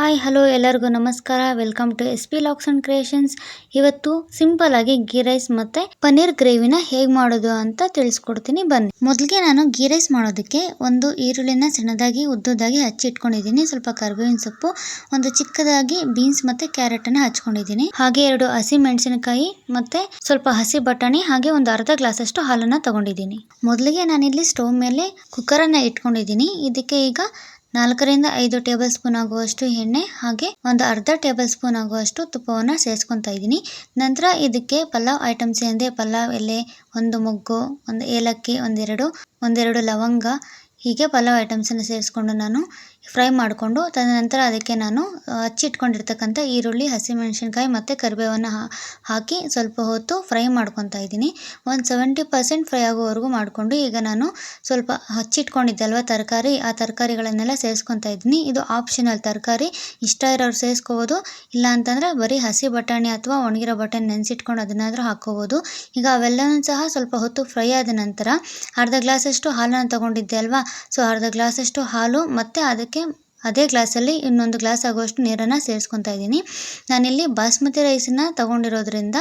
Hi, hello ಎಲ್ಲರಿಗೂ ನಮಸ್ಕಾರ. Welcome to S P locks and creations ಇವತ್ತು ಸಿಂಪಲ್ ಆಗಿ ಗೀ ರೈಸ್ ಮತ್ತೆ ಪನ್ನೀರ್ ಗ್ರೇವಿನ ಹೇಗೆ ಮಾಡೋದು ಅಂತ ತಿಳಿಸ್ಕೊಡ್ತೀನಿ. ಬನ್ನಿ. ಮೊದಲಿಗೆ ನಾನು ಗೀ ರೈಸ್ ಮಾಡೋದಕ್ಕೆ ಒಂದು ಈರುಳ್ಳಿನ ಸಣ್ಣದಾಗಿ, ಉದ್ದುದಾಗಿ ಹಚ್ಚಿ ಇಟ್ಕೊಂಡಿದ್ದೀನಿ. ಸ್ವಲ್ಪ ಕರ್ಬೇವಿನ ಸೊಪ್ಪು, ಒಂದು ಚಿಕ್ಕದಾಗಿ ಬೀನ್ಸ್ ಮತ್ತೆ ಕ್ಯಾರೆಟ್ ಅನ್ನ ಹಚ್ಕೊಂಡಿದ್ದೀನಿ. ಹಾಗೆ ಎರಡು ಹಸಿ ಮೆಣಸಿನಕಾಯಿ ಮತ್ತೆ ಸ್ವಲ್ಪ ಹಸಿ ಬಟಾಣಿ ಹಾಗೆ ಒಂದು ಅರ್ಧ ಗ್ಲಾಸ್ ಅಷ್ಟು ಹಾಲನ್ನ ತಗೊಂಡಿದ್ದೀನಿ. ಮೊದಲಿಗೆ ನಾನಿಲ್ಲಿ ಸ್ಟವ್ ಮೇಲೆ ಕುಕ್ಕರ್ ಅನ್ನ ಇಟ್ಕೊಂಡಿದ್ದೀನಿ. ಇದಕ್ಕೆ ಈಗ ನಾಲ್ಕರಿಂದ ಐದು ಟೇಬಲ್ ಸ್ಪೂನ್ ಆಗುವಷ್ಟು ಎಣ್ಣೆ ಹಾಗೆ ಒಂದು ಅರ್ಧ ಟೇಬಲ್ ಸ್ಪೂನ್ ಆಗುವಷ್ಟು ತುಪ್ಪವನ್ನು ಸೇರಿಸ್ಕೊತಾ ಇದ್ದೀನಿ. ನಂತರ ಇದಕ್ಕೆ ಪಲಾವ್ ಐಟಮ್ಸ್ ಎಂದರೆ ಪಲಾವ್ ಎಲೆ, ಒಂದು ಮೊಗ್ಗು, ಒಂದು ಏಲಕ್ಕಿ, ಒಂದೆರಡು ಒಂದೆರಡು ಲವಂಗ ಹೀಗೆ ಪಲಾವ್ ಐಟಮ್ಸನ್ನು ಸೇರಿಸ್ಕೊಂಡು ನಾನು ಫ್ರೈ ಮಾಡಿಕೊಂಡು, ತದನಂತರ ಅದಕ್ಕೆ ನಾನು ಹಚ್ಚಿಟ್ಕೊಂಡಿರ್ತಕ್ಕಂಥ ಈರುಳ್ಳಿ, ಹಸಿಮೆಣಸಿನ್ಕಾಯಿ ಮತ್ತು ಕರಿಬೇವನ್ನು ಹಾಕಿ ಸ್ವಲ್ಪ ಹೊತ್ತು ಫ್ರೈ ಮಾಡ್ಕೊತಾ ಇದ್ದೀನಿ. ಒಂದು ಸೆವೆಂಟಿ ಪರ್ಸೆಂಟ್ ಫ್ರೈ ಆಗೋವರೆಗೂ ಮಾಡಿಕೊಂಡು, ಈಗ ನಾನು ಸ್ವಲ್ಪ ಹಚ್ಚಿಟ್ಕೊಂಡಿದ್ದೆ ತರಕಾರಿ, ಆ ತರಕಾರಿಗಳನ್ನೆಲ್ಲ ಸೇರಿಸ್ಕೊತಾ ಇದ್ದೀನಿ. ಇದು ಆಪ್ಷನಲ್ ತರಕಾರಿ, ಇಷ್ಟ ಇರೋರು ಸೇರಿಸ್ಕೋಬೋದು, ಇಲ್ಲ ಅಂತಂದರೆ ಬರೀ ಹಸಿ ಬಟಾಣಿ ಅಥವಾ ಒಣಗಿರೋ ಬಟಾಣಿ ನೆನೆಸಿಟ್ಕೊಂಡು ಅದನ್ನಾದರೂ ಹಾಕ್ಕೋಬೋದು. ಈಗ ಅವೆಲ್ಲವೂ ಸಹ ಸ್ವಲ್ಪ ಹೊತ್ತು ಫ್ರೈ ಆದ ನಂತರ, ಅರ್ಧ ಗ್ಲಾಸಷ್ಟು ಹಾಲನ್ನು ತೊಗೊಂಡಿದ್ದೆ ಅಲ್ವಾ? ಸೊ, ಅರ್ಧ ಗ್ಲಾಸಷ್ಟು ಹಾಲು ಮತ್ತು ಅದಕ್ಕೆ ಅದೇ ಗ್ಲಾಸಲ್ಲಿ ಇನ್ನೊಂದು ಗ್ಲಾಸ್ ಆಗುವಷ್ಟು ನೀರನ್ನು ಸೇರಿಸ್ಕೊತಾ ಇದ್ದೀನಿ. ನಾನಿಲ್ಲಿ ಬಾಸ್ಮತಿ ರೈಸನ್ನು ತೊಗೊಂಡಿರೋದ್ರಿಂದ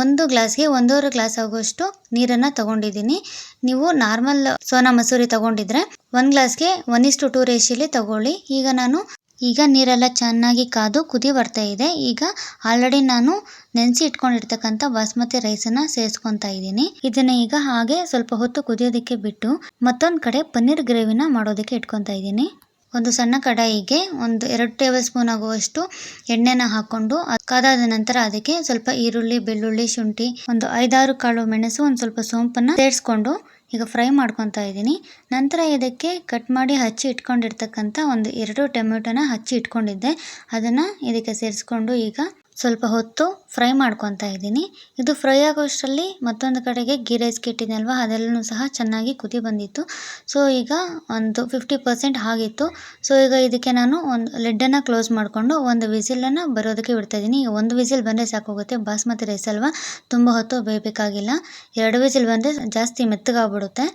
ಒಂದು ಗ್ಲಾಸ್ಗೆ ಒಂದೂವರೆ ಗ್ಲಾಸ್ ಆಗುವಷ್ಟು ನೀರನ್ನು ತೊಗೊಂಡಿದ್ದೀನಿ. ನೀವು ನಾರ್ಮಲ್ ಸೋನಾ ಮಸೂರಿ ತೊಗೊಂಡಿದ್ರೆ ಒಂದು ಗ್ಲಾಸ್ಗೆ ಒನ್ ಇಷ್ಟು ಟು ರೇಷಿಯಲ್ಲಿ ತೊಗೊಳ್ಳಿ. ಈಗ ನಾನು, ಈಗ ನೀರೆಲ್ಲ ಚೆನ್ನಾಗಿ ಕಾದು ಕುದಿ ಬರ್ತಾ ಇದೆ. ಈಗ ಆಲ್ರೆಡಿ ನಾನು ನೆನೆಸಿ ಇಟ್ಕೊಂಡಿರ್ತಕ್ಕಂಥ ಬಾಸ್ಮತಿ ರೈಸನ್ನು ಸೇರಿಸ್ಕೊತಾ ಇದ್ದೀನಿ. ಇದನ್ನ ಈಗ ಹಾಗೆ ಸ್ವಲ್ಪ ಹೊತ್ತು ಕುದಿಯೋದಕ್ಕೆ ಬಿಟ್ಟು ಮತ್ತೊಂದು ಕಡೆ ಪನ್ನೀರ್ ಗ್ರೇವಿನ ಮಾಡೋದಕ್ಕೆ ಇಟ್ಕೊತಾ ಇದ್ದೀನಿ. ಒಂದು ಸಣ್ಣ ಕಡಾಯಿಗೆ ಒಂದು ಎರಡು ಟೇಬಲ್ ಸ್ಪೂನ್ ಆಗುವಷ್ಟು ಎಣ್ಣೆನ ಹಾಕೊಂಡು ಕಾದಾದ ನಂತರ ಅದಕ್ಕೆ ಸ್ವಲ್ಪ ಈರುಳ್ಳಿ, ಬೆಳ್ಳುಳ್ಳಿ, ಶುಂಠಿ, ಒಂದು ಐದಾರು ಕಾಳು ಮೆಣಸು, ಒಂದು ಸ್ವಲ್ಪ ಸೋಂಪನ್ನು ಸೇರಿಸ್ಕೊಂಡು ಈಗ ಫ್ರೈ ಮಾಡ್ಕೊತಾ ಇದ್ದೀನಿ. ನಂತರ ಇದಕ್ಕೆ ಕಟ್ ಮಾಡಿ ಹಚ್ಚಿ ಇಟ್ಕೊಂಡಿರ್ತಕ್ಕಂಥ ಒಂದು ಎರಡು ಟೊಮೆಟೊನ ಹಚ್ಚಿ ಇಟ್ಕೊಂಡಿದ್ದೆ. ಅದನ್ನು ಇದಕ್ಕೆ ಸೇರಿಸ್ಕೊಂಡು ಈಗ ಸ್ವಲ್ಪ ಹೊತ್ತು ಫ್ರೈ ಮಾಡ್ಕೊತಾ ಇದ್ದೀನಿ. ಇದು ಫ್ರೈ ಆಗೋಷ್ಟರಲ್ಲಿ ಮತ್ತೊಂದು ಕಡೆಗೆ ಗೀ ರೈಸ್ಗೆ ಇಟ್ಟಿದ್ನಲ್ವ ಅದೆಲ್ಲೂ ಸಹ ಚೆನ್ನಾಗಿ ಕುದಿ ಬಂದಿತ್ತು. ಸೊ, ಈಗ ಒಂದು ಫಿಫ್ಟಿ ಪರ್ಸೆಂಟ್ ಆಗಿತ್ತು. ಸೊ, ಈಗ ಇದಕ್ಕೆ ನಾನು ಒಂದು ಲಿಡ್ಡನ್ನು ಕ್ಲೋಸ್ ಮಾಡಿಕೊಂಡು ಒಂದು ವಿಸಿಲನ್ನು ಬರೋದಕ್ಕೆ ಬಿಡ್ತಾ ಇದ್ದೀನಿ. ಈಗ ಒಂದು ವಿಸಿಲ್ ಬಂದರೆ ಸಾಕೋಗುತ್ತೆ ಬಾಸ್ಮತಿ ರೈಸ್ ಅಲ್ವಾ? ತುಂಬ ಹೊತ್ತು ಬೇಯಬೇಕಾಗಿಲ್ಲ. ಎರಡು ವಿಸಿಲ್ ಬಂದರೆ ಜಾಸ್ತಿ ಮೆತ್ತಗಾಗ್ಬಿಡುತ್ತೆ.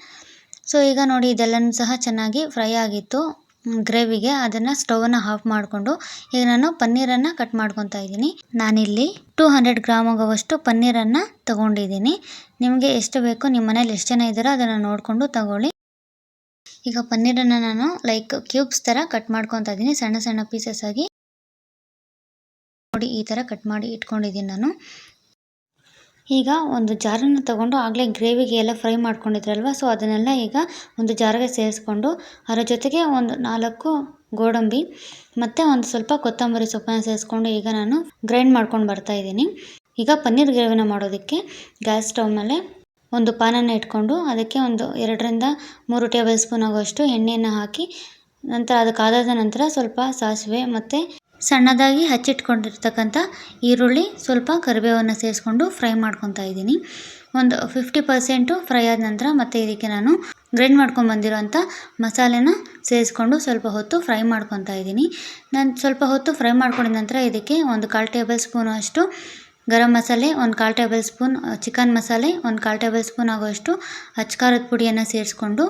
ಸೊ, ಈಗ ನೋಡಿ, ಇದೆಲ್ಲನೂ ಸಹ ಚೆನ್ನಾಗಿ ಫ್ರೈ ಆಗಿತ್ತು. ಗ್ರೇವಿಗೆ ಅದನ್ನು ಸ್ಟವನ್ನು ಆಫ್ ಮಾಡಿಕೊಂಡು, ಈಗ ನಾನು ಪನ್ನೀರನ್ನು ಕಟ್ ಮಾಡ್ಕೊತಾ ಇದ್ದೀನಿ. ನಾನಿಲ್ಲಿ ಟೂ ಹಂಡ್ರೆಡ್ ಗ್ರಾಮ್ ಆಗುವಷ್ಟು ಪನ್ನೀರನ್ನು ತಗೊಂಡಿದ್ದೀನಿ. ನಿಮಗೆ ಎಷ್ಟು ಬೇಕು, ನಿಮ್ಮ ಮನೇಲಿ ಎಷ್ಟು ಜನ ಇದ್ದಾರೋ ಅದನ್ನು ನೋಡಿಕೊಂಡು ತಗೊಳ್ಳಿ. ಈಗ ಪನ್ನೀರನ್ನು ನಾನು ಲೈಕ್ ಕ್ಯೂಬ್ಸ್ ಥರ ಕಟ್ ಮಾಡ್ಕೊತಾ ಇದ್ದೀನಿ, ಸಣ್ಣ ಸಣ್ಣ ಪೀಸಸ್ ಆಗಿ. ನೋಡಿ, ಈ ಥರ ಕಟ್ ಮಾಡಿ ಇಟ್ಕೊಂಡಿದ್ದೀನಿ ನಾನು. ಈಗ ಒಂದು ಜಾರನ್ನು ತಗೊಂಡು ಆಗಲೇ ಗ್ರೇವಿಗೆ ಎಲ್ಲ ಫ್ರೈ ಮಾಡ್ಕೊಂಡಿದ್ರಲ್ವ? ಸೊ ಅದನ್ನೆಲ್ಲ ಈಗ ಒಂದು ಜಾರಿಗೆ ಸೇರಿಸ್ಕೊಂಡು, ಅದರ ಜೊತೆಗೆ ಒಂದು ನಾಲ್ಕು ಗೋಡಂಬಿ ಮತ್ತು ಒಂದು ಸ್ವಲ್ಪ ಕೊತ್ತಂಬರಿ ಸೊಪ್ಪನ್ನು ಸೇರಿಸ್ಕೊಂಡು ಈಗ ನಾನು ಗ್ರೈಂಡ್ ಮಾಡ್ಕೊಂಡು ಬರ್ತಾ ಇದ್ದೀನಿ. ಈಗ ಪನ್ನೀರ್ ಗ್ರೇವಿನ ಮಾಡೋದಕ್ಕೆ ಗ್ಯಾಸ್ ಸ್ಟವ್ ಮೇಲೆ ಒಂದು ಪಾನನ್ನು ಇಟ್ಕೊಂಡು ಅದಕ್ಕೆ ಒಂದು ಎರಡರಿಂದ ಮೂರು ಟೇಬಲ್ ಸ್ಪೂನ್ ಆಗುವಷ್ಟು ಎಣ್ಣೆಯನ್ನು ಹಾಕಿ ನಂತರ ಅದಕ್ಕಾದ ನಂತರ ಸ್ವಲ್ಪ ಸಾಸಿವೆ ಮತ್ತು ಸಣ್ಣದಾಗಿ ಹಚ್ಚಿಟ್ಕೊಂಡಿರ್ತಕ್ಕಂಥ ಈರುಳ್ಳಿ ಸ್ವಲ್ಪ ಕರಿಬೇವನ್ನು ಸೇರಿಸ್ಕೊಂಡು ಫ್ರೈ ಮಾಡ್ಕೊತಾ ಇದ್ದೀನಿ. ಒಂದು ಫಿಫ್ಟಿ ಪರ್ಸೆಂಟು ಫ್ರೈ ಆದ ನಂತರ ಮತ್ತೆ ಇದಕ್ಕೆ ನಾನು ಗ್ರೈಂಡ್ ಮಾಡ್ಕೊಂಡು ಬಂದಿರೋಂಥ ಮಸಾಲೆನ ಸೇರಿಸ್ಕೊಂಡು ಸ್ವಲ್ಪ ಹೊತ್ತು ಫ್ರೈ ಮಾಡ್ಕೊತಾ ಇದ್ದೀನಿ. ನಾನು ಸ್ವಲ್ಪ ಹೊತ್ತು ಫ್ರೈ ಮಾಡ್ಕೊಂಡಿದ ನಂತರ ಇದಕ್ಕೆ ಒಂದು ಕಾಲು ಟೇಬಲ್ ಸ್ಪೂನು ಅಷ್ಟು ಗರಂ ಮಸಾಲೆ, ಒಂದು ಕಾಲು ಟೇಬಲ್ ಸ್ಪೂನ್ ಚಿಕನ್ ಮಸಾಲೆ, ಒಂದು ಕಾಲು ಟೇಬಲ್ ಸ್ಪೂನ್ ಆಗೋಷ್ಟು ಅಚ್ಕಾರದ ಪುಡಿಯನ್ನು ಸೇರಿಸ್ಕೊಂಡು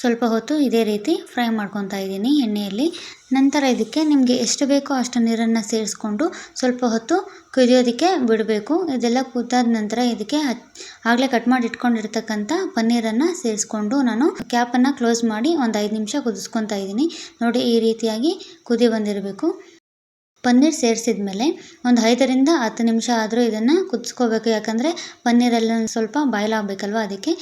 ಸ್ವಲ್ಪ ಹೊತ್ತು ಇದೇ ರೀತಿ ಫ್ರೈ ಮಾಡ್ಕೊತಾ ಇದ್ದೀನಿ ಎಣ್ಣೆಯಲ್ಲಿ. ನಂತರ ಇದಕ್ಕೆ ನಿಮಗೆ ಎಷ್ಟು ಬೇಕೋ ಅಷ್ಟು ನೀರನ್ನು ಸೇರಿಸ್ಕೊಂಡು ಸ್ವಲ್ಪ ಹೊತ್ತು ಕುದಿಯೋದಕ್ಕೆ ಬಿಡಬೇಕು. ಇದೆಲ್ಲ ಕುದ್ದಾದ ನಂತರ ಇದಕ್ಕೆ ಆಗಲೇ ಕಟ್ ಮಾಡಿ ಇಟ್ಕೊಂಡಿರ್ತಕ್ಕಂಥ ಪನ್ನೀರನ್ನು ಸೇರಿಸ್ಕೊಂಡು ನಾನು ಕ್ಯಾಪನ್ನು ಕ್ಲೋಸ್ ಮಾಡಿ ಒಂದು ಐದು ನಿಮಿಷ ಕುದಿಸ್ಕೊತಾ ಇದ್ದೀನಿ. ನೋಡಿ ಈ ರೀತಿಯಾಗಿ ಕುದಿ ಬಂದಿರಬೇಕು. ಪನ್ನೀರ್ ಸೇರಿಸಿದ ಮೇಲೆ ಒಂದು ಐದರಿಂದ ಹತ್ತು ನಿಮಿಷ ಆದರೂ ಇದನ್ನು ಕುದಿಸ್ಕೋಬೇಕು. ಯಾಕಂದರೆ ಪನ್ನೀರೆಲ್ಲ ಸ್ವಲ್ಪ ಬಾಯ್ಲ್ ಅದಕ್ಕೆ.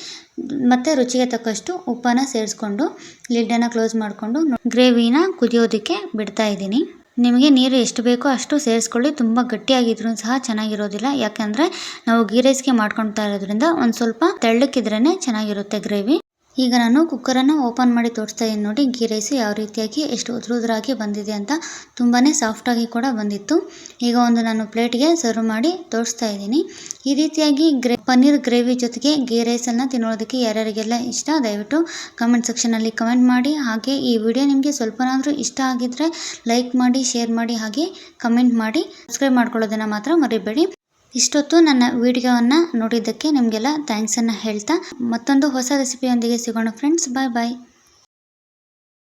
ಮತ್ತು ರುಚಿಗೆ ತಕ್ಕಷ್ಟು ಉಪ್ಪನ್ನ ಸೇರಿಸ್ಕೊಂಡು ಲಿಡ್ಡನ್ನು ಕ್ಲೋಸ್ ಮಾಡಿಕೊಂಡು ಗ್ರೇವಿನ ಕುದಿಯೋದಕ್ಕೆ ಬಿಡ್ತಾ ಇದ್ದೀನಿ. ನಿಮಗೆ ನೀರು ಎಷ್ಟು ಬೇಕೋ ಅಷ್ಟು ಸೇರಿಸ್ಕೊಳ್ಳಿ. ತುಂಬ ಗಟ್ಟಿಯಾಗಿದ್ರೂ ಸಹ ಚೆನ್ನಾಗಿರೋದಿಲ್ಲ. ಯಾಕಂದರೆ ನಾವು ಗೀ ರೈಸ್ಗೆ ಮಾಡ್ಕೊಳ್ತಾ ಇರೋದ್ರಿಂದ ಒಂದು ಸ್ವಲ್ಪ ತೆಳ್ಳಕ್ಕಿದ್ರೇ ಚೆನ್ನಾಗಿರುತ್ತೆ ಗ್ರೇವಿ. ಈಗ ನಾನು ಕುಕ್ಕರನ್ನು ಓಪನ್ ಮಾಡಿ ತೋರಿಸ್ತಾ ಇದ್ದೀನಿ ನೋಡಿ, ಗೀ ರೈಸ್ ಯಾವ ರೀತಿಯಾಗಿ ಎಷ್ಟು ಉದುರುದ್ರಾಗಿ ಬಂದಿದೆ ಅಂತ ತುಂಬಾ ಸಾಫ್ಟಾಗಿ ಕೂಡ ಬಂದಿತ್ತು. ಈಗ ಒಂದು ನಾನು ಪ್ಲೇಟ್ಗೆ ಸರ್ವ್ ಮಾಡಿ ತೋರಿಸ್ತಾ ಇದ್ದೀನಿ. ಈ ರೀತಿಯಾಗಿ ಗ್ರೇ ಪನ್ನೀರ್ ಗ್ರೇವಿ ಜೊತೆಗೆ ಗೀ ರೈಸನ್ನು ತಿನ್ನೋದಕ್ಕೆ ಯಾರ್ಯಾರಿಗೆಲ್ಲ ಇಷ್ಟ, ದಯವಿಟ್ಟು ಕಮೆಂಟ್ ಸೆಕ್ಷನಲ್ಲಿ ಕಮೆಂಟ್ ಮಾಡಿ. ಹಾಗೆ ಈ ವಿಡಿಯೋ ನಿಮಗೆ ಸ್ವಲ್ಪನಾದರೂ ಇಷ್ಟ ಆಗಿದ್ದರೆ ಲೈಕ್ ಮಾಡಿ ಶೇರ್ ಮಾಡಿ, ಹಾಗೆ ಕಮೆಂಟ್ ಮಾಡಿ. ಸಬ್ಸ್ಕ್ರೈಬ್ ಮಾಡ್ಕೊಳ್ಳೋದನ್ನು ಮಾತ್ರ ಮರಿಬೇಡಿ. ಇಷ್ಟೊತ್ತು ನನ್ನ ವಿಡಿಯೋವನ್ನು ನೋಡಿದ್ದಕ್ಕೆ ನಿಮಗೆಲ್ಲ ಥ್ಯಾಂಕ್ಸನ್ನು ಹೇಳ್ತಾ ಮತ್ತೊಂದು ಹೊಸ ರೆಸಿಪಿಯೊಂದಿಗೆ ಸಿಗೋಣ ಫ್ರೆಂಡ್ಸ್ ಬಾಯ್ ಬಾಯ್